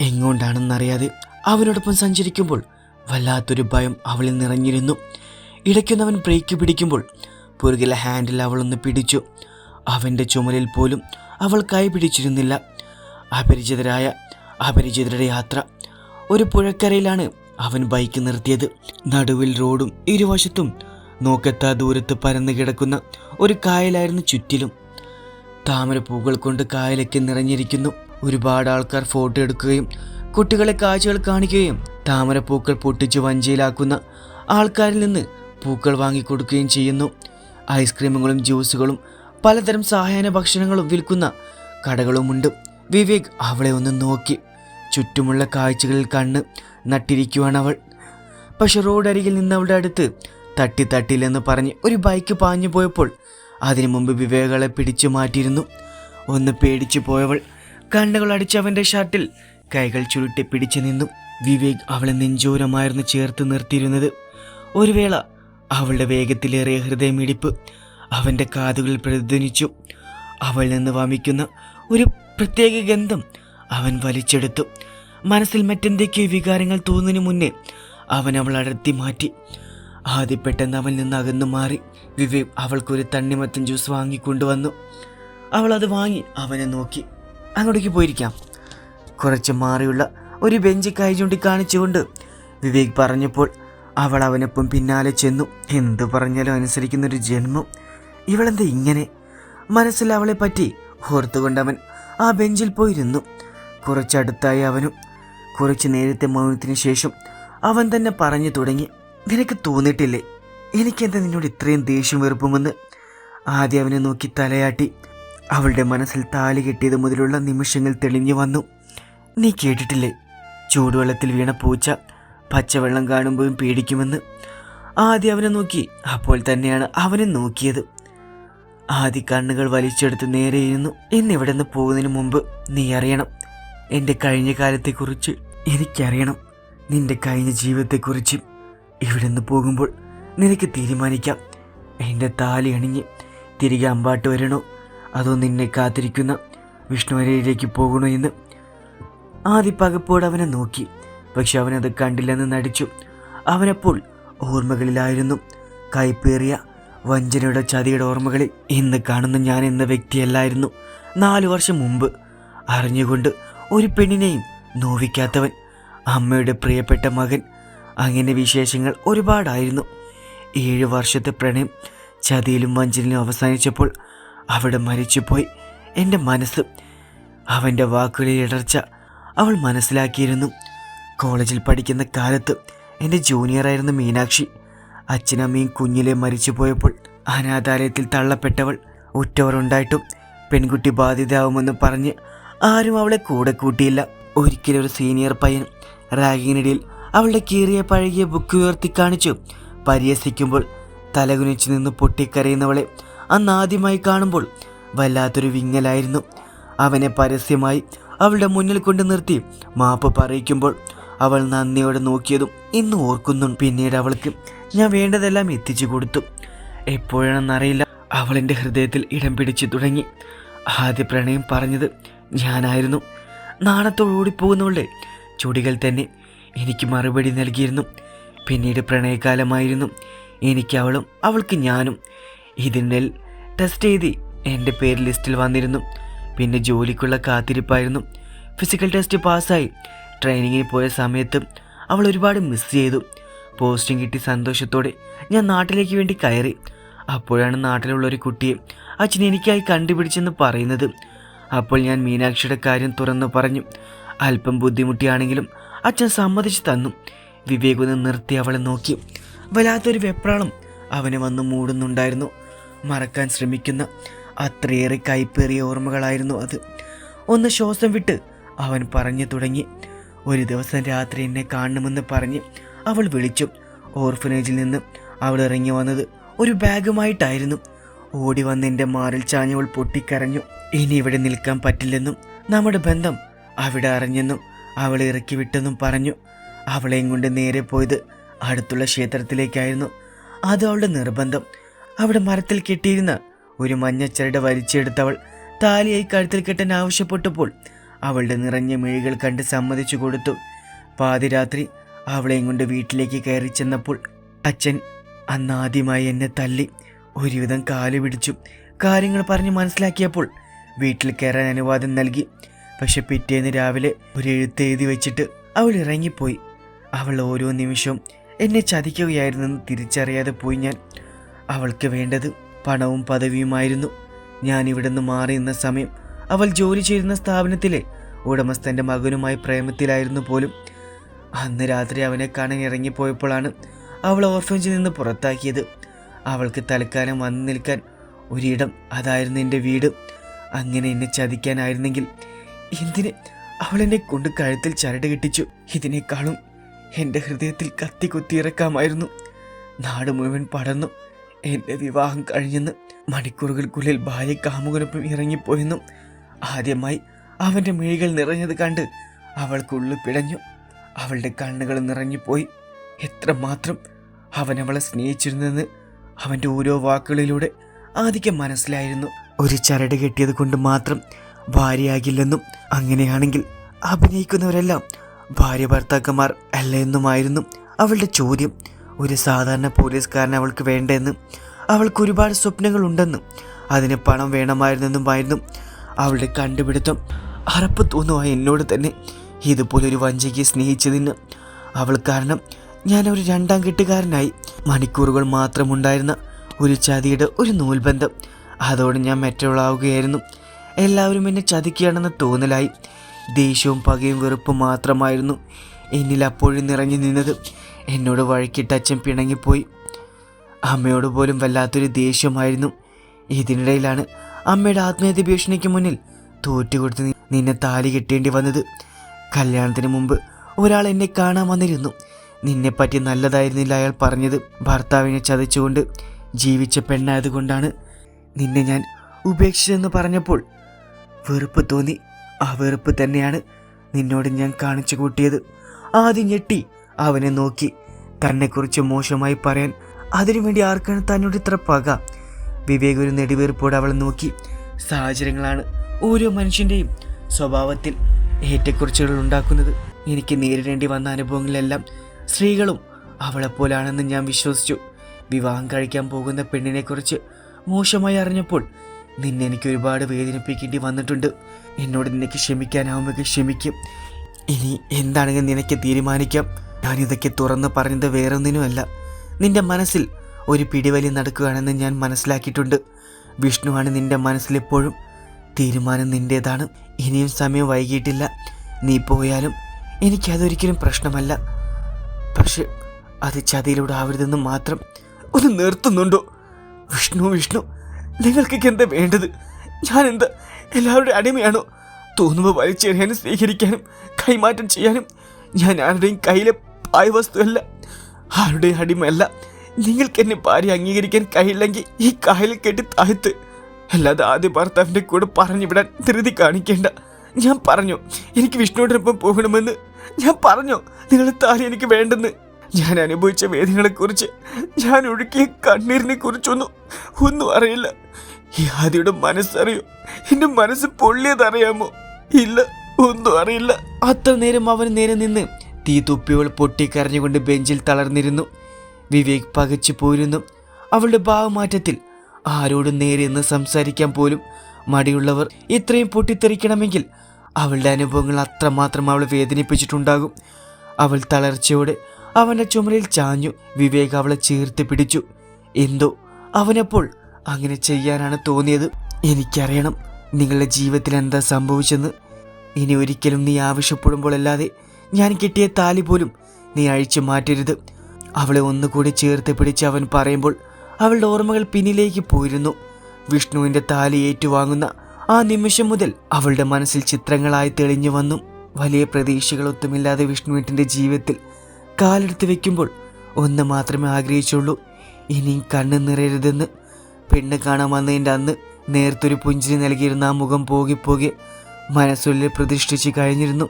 എങ്ങോട്ടാണെന്നറിയാതെ അവനോടൊപ്പം സഞ്ചരിക്കുമ്പോൾ വല്ലാത്തൊരു ഭയം അവളിൽ നിറഞ്ഞിരുന്നു. ഇടയ്ക്കൊന്നവൻ ബ്രേക്ക് പിടിക്കുമ്പോൾ പുറകിലെ ഹാൻഡിൽ അവളൊന്ന് പിടിച്ചു. അവന്റെ ചുമലിൽ പോലും അവൾ കൈ പിടിച്ചിരുന്നില്ല. അപരിചിതരായ അപരിചിതരുടെ യാത്ര. ഒരു പുഴക്കരയിലാണ് അവൻ ബൈക്ക് നിർത്തിയത്. നടുവിൽ റോഡും ഇരുവശത്തും നോക്കത്താ ദൂരത്ത് പരന്നു കിടക്കുന്ന ഒരു കായലായിരുന്നു ചുറ്റിലും. താമരപ്പൂക്കൾ കൊണ്ട് കായലൊക്കെ നിറഞ്ഞിരിക്കുന്നു. ഒരുപാട് ആൾക്കാർ ഫോട്ടോ എടുക്കുകയും കുട്ടികളെ കാഴ്ചകൾ കാണിക്കുകയും താമരപ്പൂക്കൾ പൊട്ടിച്ച് വഞ്ചിയിലാക്കുന്ന ആൾക്കാരിൽ നിന്ന് പൂക്കൾ വാങ്ങിക്കൊടുക്കുകയും ചെയ്യുന്നു. ഐസ്ക്രീമുകളും ജ്യൂസുകളും പലതരം സഹായന ഭക്ഷണങ്ങളും വിൽക്കുന്ന കടകളുമുണ്ട്. വിവേക് അവളെ ഒന്ന് നോക്കി. ചുറ്റുമുള്ള കാഴ്ചകളിൽ കണ്ണ് നട്ടിരിക്കുവാണ് അവൾ. പക്ഷെ റോഡരികിൽ നിന്ന് അവളുടെ അടുത്ത് തട്ടി തട്ടില്ലെന്ന് പറഞ്ഞ് ഒരു ബൈക്ക് പാഞ്ഞു പോയപ്പോൾ അതിനു മുമ്പ് വിവേകളെ പിടിച്ചു മാറ്റിയിരുന്നു. ഒന്ന് പേടിച്ചു പോയവൾ കണ്ണുകൾ അടിച്ചവന്റെ ഷർട്ടിൽ കൈകൾ ചുരുട്ടി പിടിച്ചു നിന്നു. വിവേക് അവളെ നെഞ്ചോരമായിരുന്നു ചേർത്ത് നിർത്തിയിരുന്നത്. ഒരു വേള അവളുടെ വേഗത്തിലേറിയ ഹൃദയമിടിപ്പ് അവന്റെ കാതുകളിൽ പ്രതിധ്വനിച്ചു. അവൾ നിന്ന് വമിക്കുന്ന ഒരു പ്രത്യേക ഗന്ധം അവൻ വലിച്ചെടുത്തു. മനസ്സിൽ മറ്റെന്തൊക്കെയോ വികാരങ്ങൾ തോന്നുന്നതിന് മുന്നേ അവൻ അവൾ അടർത്തി മാറ്റി. ആദ്യ പെട്ടെന്ന് അവൻ നിന്ന് അകന്നു മാറി. വിവേക് അവൾക്കൊരു തണ്ണിമത്തൻ ജ്യൂസ് വാങ്ങിക്കൊണ്ടുവന്നു. അവൾ അത് വാങ്ങി അവനെ നോക്കി. അങ്ങോട്ടേക്ക് പോയിരിക്കാം. കുറച്ച് മാറിയുള്ള ഒരു ബെഞ്ച് കൈ ചൂണ്ടിക്കാണിച്ചുകൊണ്ട് വിവേക് പറഞ്ഞപ്പോൾ അവൾ അവനൊപ്പം പിന്നാലെ ചെന്നു. എന്തു പറഞ്ഞാലും അനുസരിക്കുന്ന ഒരു ജന്മം. ഇവളെന്താ ഇങ്ങനെ? മനസ്സിൽ അവളെ പറ്റി ഓർത്തുകൊണ്ടവൻ ആ ബെഞ്ചിൽ പോയിരുന്നു. കുറച്ചടുത്തായി അവനും കുറച്ച് നേരത്തെ മൗനത്തിന് ശേഷം അവൻ തന്നെ പറഞ്ഞു തുടങ്ങി നിനക്ക് തോന്നിയിട്ടില്ലേ? എനിക്കെന്താ നിന്നോട് ഇത്രയും ദേഷ്യം വെറുപ്പുമെന്ന്? ആദ്യം അവനെ നോക്കി തലയാട്ടി അവളുടെ മനസ്സിൽ താലി കെട്ടിയത് മുതലുള്ള നിമിഷങ്ങൾ തെളിഞ്ഞു വന്നു. നീ കേട്ടിട്ടില്ലേ? ചൂടുവെള്ളത്തിൽ വീണ പൂച്ച പച്ചവെള്ളം കാണുമ്പോഴും പേടിക്കുമെന്ന്. ആദ്യം അവനെ നോക്കി അപ്പോൾ തന്നെയാണ് അവനെ നോക്കിയത്. ആദ്യ കണ്ണുകൾ വലിച്ചെടുത്ത് നേരെ ഇരുന്നു. എന്നിവിടെ നിന്ന് പോകുന്നതിന് മുമ്പ് നീ അറിയണം. എന്റെ കഴിഞ്ഞ കാലത്തെക്കുറിച്ച് എനിക്കറിയണം. നിന്റെ കഴിഞ്ഞ ജീവിതത്തെക്കുറിച്ചും. ഇവിടെ നിന്ന് പോകുമ്പോൾ നിനക്ക് തീരുമാനിക്കാം. എന്റെ താലി അണിഞ്ഞ് തിരികെ അമ്പാട്ട് വരണോ? അതോ നിന്നെ കാത്തിരിക്കുന്ന വിഷ്ണുവരയിലേക്ക് പോകണോ എന്ന്? ആദ്യ പകപ്പോട് അവനെ നോക്കി. പക്ഷെ അവനത് കണ്ടില്ലെന്ന് നടിച്ചു. അവനപ്പോൾ ഓർമ്മകളിലായിരുന്നു. കൈപ്പേറിയ വഞ്ചനയുടെ ചതിയുടെ ഓർമ്മകളിൽ ഇന്ന് കാണുന്ന ഞാൻ എന്ന വ്യക്തിയല്ലായിരുന്നു. നാലു വർഷം മുമ്പ് അറിഞ്ഞുകൊണ്ട് ഒരു പെണ്ണിനെയും നോവിക്കാത്തവൻ അമ്മയുടെ പ്രിയപ്പെട്ട മകൻ അങ്ങനെ വിശേഷങ്ങൾ ഒരുപാടായിരുന്നു. ഏഴ് വർഷത്തെ പ്രണയം ചതിയിലും വഞ്ചനയിലും അവസാനിച്ചപ്പോൾ അവിടെ മരിച്ചുപോയി. എന്റെ മനസ്സ് അവന്റെ വാക്കുകളിൽ ഇടർച്ച അവൾ മനസ്സിലാക്കിയിരുന്നു. കോളേജിൽ പഠിക്കുന്ന കാലത്ത് എന്റെ ജൂനിയറായിരുന്ന മീനാക്ഷി. അച്ഛനമ്മയും കുഞ്ഞിലെ മരിച്ചു പോയപ്പോൾ അനാഥാലയത്തിൽ തള്ളപ്പെട്ടവൾ ഉറ്റവർ ഉണ്ടായിട്ടും പെൺകുട്ടി ബാധിതയാവുമെന്ന് പറഞ്ഞ് ആരും അവളെ കൂടെ കൂട്ടിയില്ല. ഒരിക്കലും ഒരു സീനിയർ പയ്യൻ റാഗിനിടയിൽ അവളുടെ കീറിയ പഴകിയ ബുക്ക് ഉയർത്തി കാണിച്ചു. പരിഹസിക്കുമ്പോൾ തലകുനിച്ചു നിന്ന് പൊട്ടിക്കരയുന്നവളെ അന്ന് ആദ്യമായി കാണുമ്പോൾ വല്ലാത്തൊരു വിങ്ങലായിരുന്നു. അവനെ പരസ്യമായി അവളുടെ മുന്നിൽ കൊണ്ട് നിർത്തി മാപ്പ് പറയിക്കുമ്പോൾ അവൾ നന്ദിയോടെ നോക്കിയതും ഇന്ന് ഓർക്കുന്നു പിന്നീട് അവൾക്ക്. ഞാൻ വേണ്ടതെല്ലാം എത്തിച്ചു കൊടുത്തു. എപ്പോഴാണെന്നറിയില്ല. അവൾ എന്റെ ഹൃദയത്തിൽ ഇടം പിടിച്ചു തുടങ്ങി. ആദ്യ പ്രണയം പറഞ്ഞത് ഞാനായിരുന്നു. നാണത്തോട് ഓടിപ്പോകുന്നവളുടെ ചുടികൾ തന്നെ എനിക്ക് മറുപടി നൽകിയിരുന്നു. പിന്നീട് പ്രണയകാലമായിരുന്നു. എനിക്ക് അവളും അവൾക്ക് ഞാനും ഇതിന്റെ ടെസ്റ്റ് എഴുതി എന്റെ പേര് ലിസ്റ്റിൽ വന്നിരുന്നു. പിന്നെ ജോലിക്കുള്ള കാത്തിരിപ്പായിരുന്നു. ഫിസിക്കൽ ടെസ്റ്റ് പാസ്സായി. ട്രെയിനിങ്ങിന് പോയ സമയത്ത് അവൾ ഒരുപാട് മിസ് ചെയ്തു. പോസ്റ്റിംഗ് കിട്ടി സന്തോഷത്തോടെ. ഞാൻ നാട്ടിലേക്ക് വേണ്ടി കയറി. അപ്പോഴാണ് നാട്ടിലുള്ള ഒരു കുട്ടിയെ അച്ഛൻ എനിക്കായി കണ്ടുപിടിച്ചെന്ന് പറയുന്നത്. അപ്പോൾ ഞാൻ മീനാക്ഷിയുടെ കാര്യം തുറന്നു പറഞ്ഞു. അല്പം ബുദ്ധിമുട്ടിയാണെങ്കിലും അച്ഛൻ സമ്മതിച്ചു തന്നു. വിവേക് നിർത്തി അവളെ നോക്കി. വല്ലാത്തൊരു വെപ്രാളം. അവനെ വന്ന് മൂടുന്നുണ്ടായിരുന്നു. മറക്കാൻ ശ്രമിക്കുന്ന അത്രയേറെ കൈപ്പേറിയ ഓർമ്മകളായിരുന്നു അത്. ഒന്ന് ശ്വാസം വിട്ട് അവൻ പറഞ്ഞു തുടങ്ങി. ഒരു ദിവസം രാത്രി എന്നെ കാണണമെന്ന് പറഞ്ഞ് അവൾ വിളിച്ചു. ഓർഫനേജിൽ നിന്ന് അവൾ ഇറങ്ങി വന്നത് ഒരു ബാഗുമായിട്ടായിരുന്നു. ഓടി വന്ന് എന്റെ മാറിൽ ചാഞ്ഞവൾ പൊട്ടിക്കരഞ്ഞു. ഇനി ഇവിടെ നിൽക്കാൻ പറ്റില്ലെന്നും നമ്മുടെ ബന്ധം അവിടെ അറിഞ്ഞെന്നും അവളെ ഇറക്കി വിട്ടെന്നും പറഞ്ഞു. അവളെയും കൊണ്ട് നേരെ പോയത് അടുത്തുള്ള ക്ഷേത്രത്തിലേക്കായിരുന്നു. അത് അവളുടെ നിർബന്ധം. അവിടെ മരത്തിൽ കെട്ടിയിരുന്ന ഒരു മഞ്ഞച്ചരട് വലിച്ചെടുത്തവൾ താലിയായി കഴുത്തിൽ കെട്ടാൻ ആവശ്യപ്പെട്ടപ്പോൾ അവളുടെ നിറഞ്ഞ മിഴികൾ കണ്ട് സമ്മതിച്ചു കൊടുത്തു. പാതിരാത്രി അവളെയും കൊണ്ട് വീട്ടിലേക്ക് കയറി ചെന്നപ്പോൾ അച്ഛൻ അന്നാദ്യമായി എന്നെ തല്ലി ഒരുവിധം കാൽ പിടിച്ചു. കാര്യങ്ങൾ പറഞ്ഞ് മനസ്സിലാക്കിയപ്പോൾ വീട്ടിൽ കയറാൻ അനുവാദം നൽകി. പക്ഷെ പിറ്റേന്ന് രാവിലെ ഒരു എഴുത്ത് എഴുതി വെച്ചിട്ട് അവൾ ഇറങ്ങിപ്പോയി. അവൾ ഓരോ നിമിഷവും എന്നെ ചതിക്കുകയായിരുന്നെന്ന് തിരിച്ചറിയാതെ പോയി ഞാൻ അവൾക്ക് വേണ്ടത് പണവും പദവിയുമായിരുന്നു. ഞാൻ ഇവിടെ നിന്ന് മാറി സമയം അവൾ ജോലി ചെയ്യുന്ന സ്ഥാപനത്തിലെ ഉടമസ്ഥന്റെ മകനുമായി പ്രേമത്തിലായിരുന്നു പോലും. അന്ന് രാത്രി അവനെ കാണാൻ ഇറങ്ങിപ്പോയപ്പോഴാണ് അവൾ ഓർഫനേജിൽ നിന്ന് പുറത്താക്കിയത്. അവൾക്ക് തൽക്കാലം വന്നു നിൽക്കാൻ ഒരിടം അതായിരുന്നു എന്റെ വീട്. അങ്ങനെ എന്നെ ചതിക്കാനായിരുന്നെങ്കിൽ എന്തിന് അവൾ എന്നെ കൊണ്ട് കഴുത്തിൽ ചരട് കെട്ടിച്ചു? ഇതിനേക്കാളും എന്റെ ഹൃദയത്തിൽ കത്തി കുത്തിയിറക്കാമായിരുന്നു. നാട് മുഴുവൻ പടർന്നു. എന്റെ വിവാഹം കഴിഞ്ഞെന്ന് മണിക്കൂറുകൾക്കുള്ളിൽ ഭാര്യ കാമുകനൊപ്പം ഇറങ്ങിപ്പോയെന്നും ആദ്യമായി അവന്റെ മിഴികൾ നിറഞ്ഞത് കണ്ട് അവൾക്കുള്ളു പിടഞ്ഞു. അവളുടെ കണ്ണുകൾ നിറഞ്ഞുപോയി. എത്രമാത്രം അവൻ അവളെ സ്നേഹിച്ചിരുന്നെന്ന് അവന്റെ ഓരോ വാക്കുകളിലൂടെ ആദിക്ക് മനസ്സിലായിരുന്നു. ഒരു ചരട് കെട്ടിയത് കൊണ്ട് മാത്രം ഭാര്യയാകില്ലെന്നും അങ്ങനെയാണെങ്കിൽ അഭിനയിക്കുന്നവരെല്ലാം ഭാര്യ ഭർത്താക്കന്മാർ അല്ല എന്നുമായിരുന്നു അവളുടെ ചോദ്യം. ഒരു സാധാരണ പോലീസുകാരൻ അവൾക്ക് വേണ്ടെന്ന്. അവൾക്ക് ഒരുപാട് സ്വപ്നങ്ങളുണ്ടെന്നും അതിന് പണം വേണമായിരുന്നെന്നുമായിരുന്നു അവളുടെ കണ്ടുപിടുത്തം. അറപ്പ് തോന്നുമായി എന്നോട് തന്നെ ഇതുപോലെ ഒരു വഞ്ചിക്ക് സ്നേഹിച്ചതിന്. അവൾ കാരണം ഞാൻ ഒരു രണ്ടാം കെട്ടുകാരനായി. മണിക്കൂറുകൾ മാത്രമുണ്ടായിരുന്ന ഒരു ചതിയുടെ ഒരു നൂൽബന്ധം. അതോടെ ഞാൻ മറ്റുള്ളാവുകയായിരുന്നു എല്ലാവരും എന്നെ ചതിക്കുകയാണെന്ന് തോന്നലായി. ദേഷ്യവും പകയും വെറുപ്പും മാത്രമായിരുന്നു എന്നിൽ അപ്പോഴും നിറഞ്ഞു നിന്നത്. എന്നോട് വഴക്കിട്ട് അച്ഛൻ പിണങ്ങിപ്പോയി. അമ്മയോട് പോലും വല്ലാത്തൊരു ദേഷ്യമായിരുന്നു. ഇതിനിടയിലാണ് അമ്മയുടെ ആത്മഹത്യ ഭീഷണിക്ക് മുന്നിൽ തോറ്റുകൊടുത്ത് നിന്നെ താലി കെട്ടേണ്ടി വന്നത്. കല്യാണത്തിന് മുമ്പ് ഒരാൾ എന്നെ കാണാൻ വന്നിരുന്നു. നിന്നെ നിന്നെപ്പറ്റി നല്ലതായിരുന്നില്ല അയാൾ പറഞ്ഞത്. ഭർത്താവിനെ ചതച്ചുകൊണ്ട് ജീവിച്ച പെണ്ണായതുകൊണ്ടാണ് നിന്നെ ഞാൻ ഉപേക്ഷിച്ചെന്ന് പറഞ്ഞപ്പോൾ വെറുപ്പ് തോന്നി. ആ വെറുപ്പ് തന്നെയാണ് നിന്നോട് ഞാൻ കാണിച്ചു കൂട്ടിയത്. ആദ്യം ഞെട്ടി അവനെ നോക്കി. തന്നെക്കുറിച്ച് മോശമായി പറയാൻ അതിനുവേണ്ടി ആർക്കാണ് തന്നോട് ഇത്ര പക? വിവേക് ഒരു നെടുവീർപ്പോടെ അവളെ നോക്കി. സാഹചര്യങ്ങളാണ് ഓരോ മനുഷ്യന്റെയും സ്വഭാവത്തിൽ ഏറ്റക്കുറിച്ചുകൾ ഉണ്ടാക്കുന്നത്. എനിക്ക് നേരിടേണ്ടി വന്ന അനുഭവങ്ങളിലെല്ലാം സ്ത്രീകളും അവളെപ്പോലാണെന്ന് ഞാൻ വിശ്വസിച്ചു. വിവാഹം കഴിക്കാൻ പോകുന്ന പെണ്ണിനെക്കുറിച്ച് മോശമായി അറിഞ്ഞപ്പോൾ നിന്നെ എനിക്ക് ഒരുപാട് വേദനിപ്പിക്കേണ്ടി വന്നിട്ടുണ്ട്. എന്നോട് നിനക്ക് ക്ഷമിക്കാനാവുമെങ്കിൽ ക്ഷമിക്കും. ഇനി എന്താണെങ്കിലും നിനക്ക് തീരുമാനിക്കാം. ഞാനിതൊക്കെ തുറന്ന് പറഞ്ഞത് വേറൊന്നിനുമല്ല. നിന്റെ മനസ്സിൽ ഒരു പിടിവലി നടക്കുകയാണെന്ന് ഞാൻ മനസ്സിലാക്കിയിട്ടുണ്ട്. വിഷ്ണുവാണ് നിന്റെ മനസ്സിലെപ്പോഴും തീരുമാനം നിന്റേതാണ്. ഇനിയും സമയം വൈകിയിട്ടില്ല. നീ പോയാലും എനിക്കതൊരിക്കലും പ്രശ്നമല്ല. പക്ഷെ അത് ചതിയിലൂടെ ആവരുതെന്ന് മാത്രം ഒന്ന് നിർത്തുന്നുണ്ടോ? വിഷ്ണു വിഷ്ണു നിങ്ങൾക്കൊക്കെ എന്താ വേണ്ടത്? ഞാൻ എന്താ എല്ലാവരുടെ അടിമയാണോ? തോന്നുമ്പോൾ വലിച്ചെറിയാനും സ്വീകരിക്കാനും കൈമാറ്റം ചെയ്യാനും ഞാൻ ആരുടെയും കയ്യിലെ പായ വസ്തുവല്ല ആരുടെ അടിമയല്ല. നിങ്ങൾക്ക് എന്നെ ഭാര്യ അംഗീകരിക്കാൻ കഴിയില്ലെങ്കിൽ ഈ കായലിൽ കെട്ടി താഴ്ത്ത്. അല്ലാതെ ആദ്യ ഭർത്താവിന്റെ കൂടെ പറഞ്ഞു വിടാൻ ധൃതി കാണിക്കേണ്ട. ഞാൻ പറഞ്ഞു എനിക്ക് വിഷ്ണുവിനൊപ്പം പോകണമെന്ന്. ഞാൻ പറഞ്ഞു നിങ്ങളുടെ താലി എനിക്ക് വേണ്ടെന്ന്. ഞാൻ അനുഭവിച്ച വേദനകളെക്കുറിച്ച് ഞാൻ ഒഴുക്കിയ കണ്ണീരിനെ കുറിച്ചൊന്നും ഒന്നും അറിയില്ല. ഈ ആദിയുടെ മനസ്സറിയോ? എന്റെ മനസ്സ് പൊള്ളിയതറിയാമോ? ഇല്ല ഒന്നും അറിയില്ല. അത്ര നേരം അവന് നേരെ നിന്ന് തീ തുപ്പിയവൾ പൊട്ടിക്കരഞ്ഞുകൊണ്ട് ബെഞ്ചിൽ തളർന്നിരുന്നു. വിവേക് പകച്ചു പോയിരുന്നു അവളുടെ ഭാവമാറ്റത്തിൽ ആരോടും നേരെ നിന്ന് സംസാരിക്കാൻ പോലും മടിയുള്ളവർ ഇത്രയും പൊട്ടിത്തെറിക്കണമെങ്കിൽ അവളുടെ അനുഭവങ്ങൾ അത്രമാത്രം അവളെ വേദനിപ്പിച്ചിട്ടുണ്ടാകും. അവൾ തളർച്ചയോടെ അവന്റെ ചുമലിൽ ചാഞ്ഞു. വിവേക് അവളെ ചേർത്ത് പിടിച്ചു. എന്തോ? അവനപ്പോൾ അങ്ങനെ ചെയ്യാനാണ് തോന്നിയത്. എനിക്കറിയണം നിങ്ങളുടെ ജീവിതത്തിൽ എന്താ സംഭവിച്ചെന്ന്. ഇനി ഒരിക്കലും നീ ആവശ്യപ്പെടുമ്പോഴല്ലാതെ ഞാൻ കിട്ടിയ താലി പോലും നീ അഴിച്ചു മാറ്റരുത്. അവളെ ഒന്നുകൂടി ചേർത്ത് പിടിച്ച് അവൻ പറയുമ്പോൾ അവളുടെ ഓർമ്മകൾ പിന്നിലേക്ക് പോയിരുന്നു. വിഷ്ണുവിന്റെ താലി ഏറ്റുവാങ്ങുന്ന ആ നിമിഷം മുതൽ അവളുടെ മനസ്സിൽ ചിത്രങ്ങളായി തെളിഞ്ഞു വന്നു. വലിയ പ്രതീക്ഷകളൊത്തുമില്ലാതെ വിഷ്ണുവിന്റെ ജീവിതത്തിൽ കാലെടുത്ത് വെക്കുമ്പോൾ ഒന്ന് മാത്രമേ ആഗ്രഹിച്ചുള്ളൂ. ഇനിയും കണ്ണ് നിറയരുതെന്ന്. പെണ്ണ് കാണാൻ വന്നതിന്റെ അന്ന് നേർത്തൊരു പുഞ്ചിരി നൽകിയിരുന്ന ആ മുഖം പോകെ പോകെ മനസ്സുള്ളിൽ പ്രതിഷ്ഠിച്ച് കഴിഞ്ഞിരുന്നു.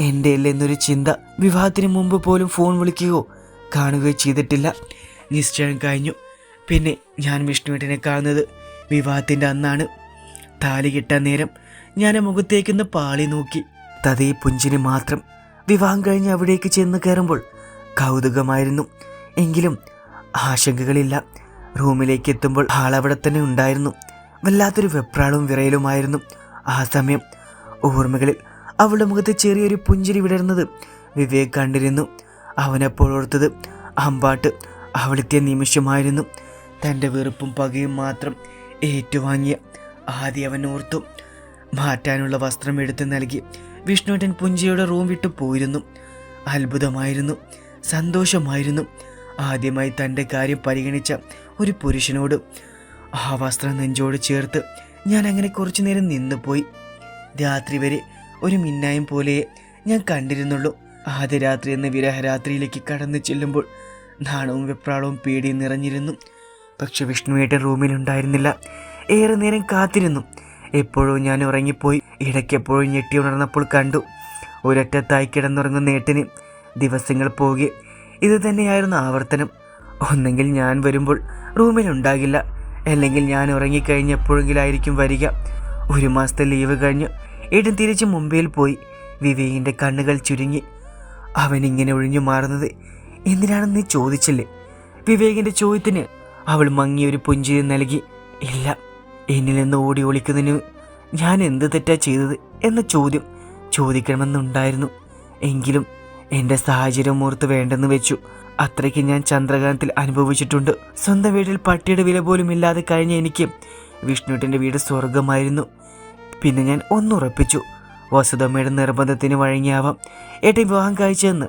എന്റെ എന്നൊരു ചിന്ത. വിവാഹത്തിന് മുമ്പ് പോലും ഫോൺ വിളിക്കുകയോ കാണുകയോ ചെയ്തിട്ടില്ല. നിശ്ചയം കഴിഞ്ഞു. പിന്നെ ഞാൻ വിഷ്ണുവേട്ടനെ കാണുന്നത് വിവാഹത്തിന്റെ അന്നാണ്. താലി കിട്ടാൻ നേരം ഞാൻ മുഖത്തേക്കൊന്ന് പാളി നോക്കി. തതേ പുഞ്ചിന് മാത്രം. വിവാഹം കഴിഞ്ഞ് അവിടേക്ക് ചെന്ന് കയറുമ്പോൾ കൗതുകമായിരുന്നു. എങ്കിലും ആശങ്കകളില്ല. റൂമിലേക്ക് എത്തുമ്പോൾ ആളവിടെ തന്നെ ഉണ്ടായിരുന്നു. വല്ലാത്തൊരു വെപ്രാളവും വിറയലുമായിരുന്നു ആ സമയം. ഓർമ്മകളിൽ അവളുടെ മുഖത്ത് ചെറിയൊരു പുഞ്ചിരി വിടരുന്നത് വിവേക് കണ്ടിരുന്നു. അവനപ്പോൾ ഓർത്തത് അമ്പാട്ട് അവളെത്തിയ നിമിഷമായിരുന്നു. തന്റെ വെറുപ്പും പകയും മാത്രം ഏറ്റുവാങ്ങിയ ആദ്യം അവൻ ഓർത്തു. മാറ്റാനുള്ള വസ്ത്രം എടുത്തു നൽകി വിഷ്ണുട്ടൻ പുഞ്ചിയുടെ റൂം വിട്ടു പോയിരുന്നു. അത്ഭുതമായിരുന്നു. സന്തോഷമായിരുന്നു. ആദ്യമായി തന്റെ കാര്യം പരിഗണിച്ച ഒരു പുരുഷനോട് ആ വസ്ത്രം നെഞ്ചോട് ചേർത്ത് ഞാൻ അങ്ങനെ കുറച്ചു നേരം നിന്നുപോയി. രാത്രി വരെ ഒരു മിന്നായം പോലെ ഞാൻ കണ്ടിരുന്നുള്ളൂ. ആദ്യ രാത്രി എന്ന വിരഹരാത്രിയിലേക്ക് കടന്നു ചെല്ലുമ്പോൾ നാണവും വെപ്രാളവും പേടി നിറഞ്ഞിരുന്നു. പക്ഷെ വിഷ്ണുവേട്ടൻ റൂമിലുണ്ടായിരുന്നില്ല. ഏറെ നേരം കാത്തിരുന്നു. എപ്പോഴും ഞാൻ ഉറങ്ങിപ്പോയി. ഇടയ്ക്കെപ്പോഴും ഞെട്ടി ഉണർന്നപ്പോൾ കണ്ടു. ഒരൊറ്റത്തായി കിടന്നുറങ്ങുന്ന ഏട്ടന് ദിവസങ്ങൾ പോകെ. ഇത് തന്നെയായിരുന്നു ആവർത്തനം. ഒന്നെങ്കിൽ ഞാൻ വരുമ്പോൾ റൂമിലുണ്ടാകില്ല. അല്ലെങ്കിൽ ഞാൻ ഉറങ്ങിക്കഴിഞ്ഞപ്പോഴെങ്കിലായിരിക്കും വരിക. ഒരു മാസത്തെ ലീവ് കഴിഞ്ഞ്. ഏട്ടൻ തിരിച്ച് മുംബൈയിൽ പോയി. വിവേകിന്റെ കണ്ണുകൾ ചുരുങ്ങി. അവൻ ഇങ്ങനെ ഒഴിഞ്ഞു മാറുന്നത് എന്തിനാണെന്ന് ചോദിച്ചില്ലേ? വിവേകിന്റെ ചോദ്യത്തിന് അവൾ മങ്ങിയൊരു പുഞ്ചിരി നൽകി. ഇല്ല എന്നിൽ നിന്ന് ഓടി ഒളിക്കുന്നതിന് ഞാൻ എന്ത് തെറ്റാ ചെയ്തത് എന്ന ചോദ്യം ചോദിക്കണമെന്നുണ്ടായിരുന്നു. എങ്കിലും എന്റെ സാഹചര്യം ഓർത്ത് വേണ്ടെന്ന് വെച്ചു. അത്രയ്ക്ക് ഞാൻ ചന്ദ്രകാന്തത്തിൽ അനുഭവിച്ചിട്ടുണ്ട്. സ്വന്തം വീട്ടിൽ പട്ടിയുടെ വില പോലും ഇല്ലാതെ കഴിഞ്ഞ എനിക്ക് വിഷ്ണുട്ടിന്റെ വീട് സ്വർഗമായിരുന്നു പിന്നെ ഞാൻ ഒന്നുറപ്പിച്ചു. വസുതമ്മയുടെ നിർബന്ധത്തിന് വഴങ്ങിയാവാം. ഏട്ടൻ വിവാഹം കഴിച്ചതെന്ന്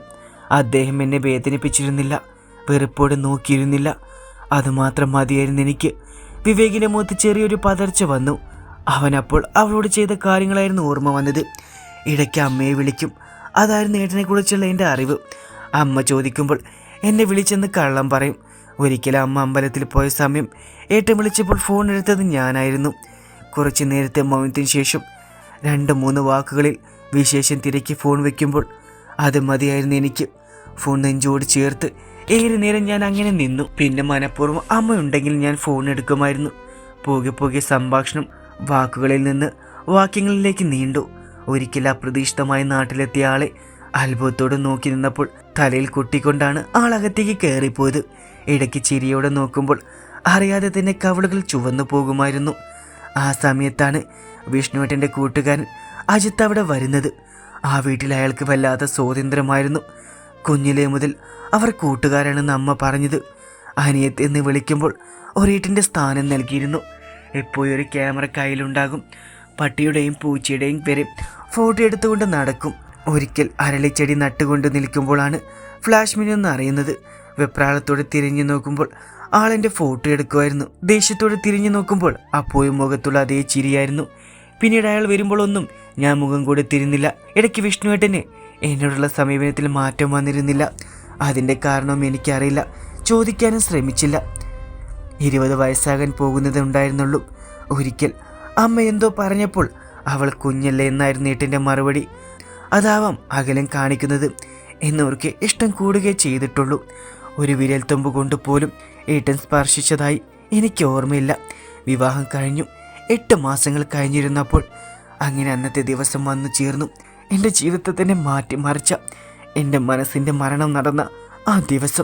അദ്ദേഹം എന്നെ വേദനിപ്പിച്ചിരുന്നില്ല. വെറുപ്പോടെ നോക്കിയിരുന്നില്ല. അതുമാത്രം മതിയായിരുന്നു എനിക്ക്. വിവേകിന്റെ മുഖത്ത് ചെറിയൊരു പതർച്ച വന്നു. അവൻ അപ്പോൾ അവളോട് ചെയ്ത കാര്യങ്ങളായിരുന്നു ഓർമ്മ വന്നത്. ഇടയ്ക്ക് അമ്മയെ വിളിക്കും. അതായിരുന്നു ഏട്ടനെ കുറിച്ചുള്ള എന്റെ അറിവ്. അമ്മ ചോദിക്കുമ്പോൾ എന്നെ വിളിച്ചെന്ന് കള്ളം പറയും. ഒരിക്കലും അമ്മ അമ്പലത്തിൽ പോയ സമയം ഏട്ടൻ വിളിച്ചപ്പോൾ ഫോൺ എടുത്തത് ഞാനായിരുന്നു. കുറച്ചു നേരത്തെ മൗനത്തിന് ശേഷം രണ്ട് മൂന്ന് വാക്കുകളിൽ വിശേഷം തിരക്കി ഫോൺ വയ്ക്കുമ്പോൾ അത് മതിയായിരുന്നു എനിക്ക്. ഫോൺ നെഞ്ചോട് ചേർത്ത് ഏറെ നേരം ഞാൻ അങ്ങനെ നിന്നു. പിന്നെ മനഃപൂർവം അമ്മയുണ്ടെങ്കിൽ ഞാൻ ഫോൺ എടുക്കുമായിരുന്നു. പോകെ പോകെ സംഭാഷണം വാക്കുകളിൽ നിന്ന് വാക്യങ്ങളിലേക്ക് നീണ്ടു. ഒരിക്കൽ അപ്രതീക്ഷിതമായി നാട്ടിലെത്തിയ ആളെ അത്ഭുതത്തോടെ നോക്കി നിന്നപ്പോൾ തലയിൽ കൊട്ടിക്കൊണ്ടാണ് ആളകത്തേക്ക് കയറിപ്പോയത്. ഇടയ്ക്ക് ചിരിയോടെ നോക്കുമ്പോൾ അറിയാതെ തന്നെ കവളുകൾ ചുവന്നു പോകുമായിരുന്നു. ആ സമയത്താണ് വിഷ്ണുവേട്ടന്റെ കൂട്ടുകാരൻ അജിത്ത് അവിടെ വരുന്നത്. ആ വീട്ടിൽ അയാൾക്ക് വല്ലാത്ത സ്വാതന്ത്ര്യമായിരുന്നു. കുഞ്ഞിലെ മുതൽ അവർ കൂട്ടുകാരാണെന്ന് അമ്മ പറഞ്ഞത്. അനിയത്ത് എന്ന് വിളിക്കുമ്പോൾ ഒരേറ്റിന്റെ സ്ഥാനം നൽകിയിരുന്നു. എപ്പോഴും ഒരു ക്യാമറ കയ്യിലുണ്ടാകും. പട്ടിയുടെയും പൂച്ചയുടെയും പേര് ഫോട്ടോ എടുത്തുകൊണ്ട് നടക്കും. ഒരിക്കൽ അരളിച്ചെടി നട്ടുകൊണ്ട് നിൽക്കുമ്പോഴാണ് ഫ്ലാഷ് മിനിയൊന്ന് അറിയുന്നത്. വെപ്രാളത്തോടെ തിരിഞ്ഞു നോക്കുമ്പോൾ ആളെന്റെ ഫോട്ടോ എടുക്കുമായിരുന്നു ദേഷ്യത്തോടെ തിരിഞ്ഞു നോക്കുമ്പോൾ അപ്പോഴും മുഖത്തുള്ള അതേ ചിരിയായിരുന്നു. പിന്നീട് അയാൾ വരുമ്പോഴൊന്നും ഞാൻ മുഖം കൂടെ തിരുന്നില്ല ഇടയ്ക്ക് വിഷ്ണുവേട്ടന് എന്നോടുള്ള സമീപനത്തിൽ മാറ്റം വന്നിരുന്നില്ല. അതിന്റെ കാരണം എനിക്കറിയില്ല. ചോദിക്കാനും ശ്രമിച്ചില്ല. ഇരുപത് വയസ്സാകാൻ പോകുന്നത് ഉണ്ടായിരുന്നുള്ളൂ. ഒരിക്കൽ അമ്മ എന്തോ പറഞ്ഞപ്പോൾ അവൾ കുഞ്ഞല്ലേ എന്നായിരുന്നു ഏട്ടന്റെ മറുപടി. അതാവാം അകലം കാണിക്കുന്നത് എന്നവർക്ക് ഇഷ്ടം കൂടുകയേ ചെയ്തിട്ടുള്ളൂ. ഒരു വിരൽ തുമ്പ് കൊണ്ട് പോലും ഏട്ടൻ സ്പർശിച്ചതായി എനിക്ക് ഓർമ്മയില്ല. വിവാഹം കഴിഞ്ഞു. എട്ട് മാസങ്ങൾ കഴിഞ്ഞിരുന്നപ്പോൾ അങ്ങനെ അന്നത്തെ ദിവസം വന്നു ചേർന്നു. എന്റെ ജീവിതത്തിനെ മാറ്റിമറിച്ച എന്റെ മനസ്സിന്റെ മരണം നടന്ന ആ ദിവസം